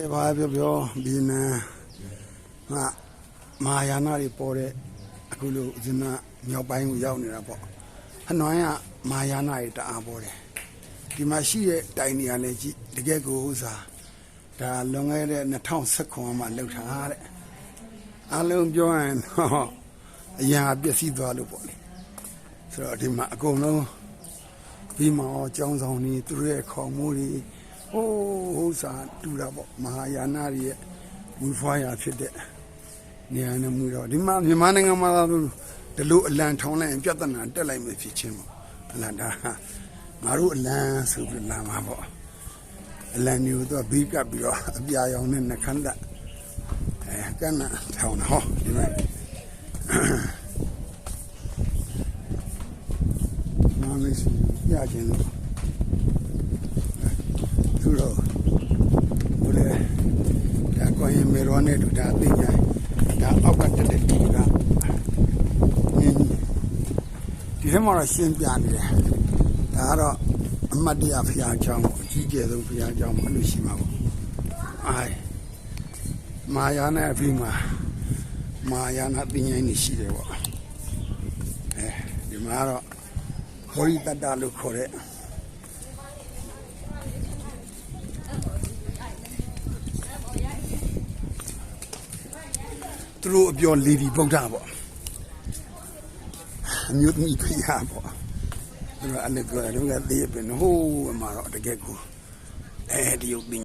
အဲဘာပြောပြောဒီနန်ငါမဟာယာနာတွေပေါ်တဲ့အခုလိုဇင်နာမြောက်ပိုင်းကိုရောက်နေတာပေါ့ဟနွိုင်းကမဟာယာနာတွေတအားပေါ်တယ်ဒီမှာရှိတဲ့တိုင်နေရာလည်းကြည့်တကယ်ကိုဥစားဒါလွန်ခဲ့တဲ့2019မှာလောက်ထားတဲ့အလုံးပြောရရင်တော့အရာပျက်စီးသွားလို့ပေါ့လေဆိုတော့ဒီမှာအကုန်လုံးပြီးမှအကြောင်းဆောင်နေသူတို့ရဲ့ခေါ်မှုတွေ ဟိုးဟိုးစားတူတာပေါ့မဟာယာနာတွေရဲ့ဝီဖွားရာဖြစ်တဲ့နေရာနဲ့မှုတော့ဒီမှာမြန်မာနိုင်ငံမှာတော့ဒီလိုအလံထောင်းလိုက်ရင်ပြဿနာတက်လိုက်မှဖြစ်ချင်းပေါ့ဟလာဒါငါတို့အလံဆိုပြီးလာမှာပေါ့အလံမျိုးတော့ဘီးကပ်ပြီးတော့အပြာရောင်နဲ့နှခမ်းတက်အဲကနထောင်းတော့ဒီမှာနာမည်စီပြခြင်းလို့သူ တော့ဘုလဲဒါကိုရင်မေရောနဲ့တူဒါသိညာဒါအောက်ကတက်တဲ့တူကညင်းဒီထဲမှာတော့ရှင်းပြနေတယ်ဒါကတော့အမတ်တရားဖျားချောင်းပေါ့အကြီးကျယ်ဆုံးဖျားချောင်းမလို့ရှိမှာပေါ့အိုင်မာယာနဲ့အပြီးမှာမာယာနာပညာနေရှိတယ်ပေါ့အဲဒီမှာတော့ဘောရီတတ္တလို့ခေါ်တဲ့ သူတို့အပြောလေဒီဗုဒ္ဓပေါ့အမျိုးသမီးဖရာပေါ့သူတို့အဲ့လိုပြောတယ်တို့ကသေးပဲဟိုးအမှာတော့တကယ်ကိုအဲဒီရုပ်ပင်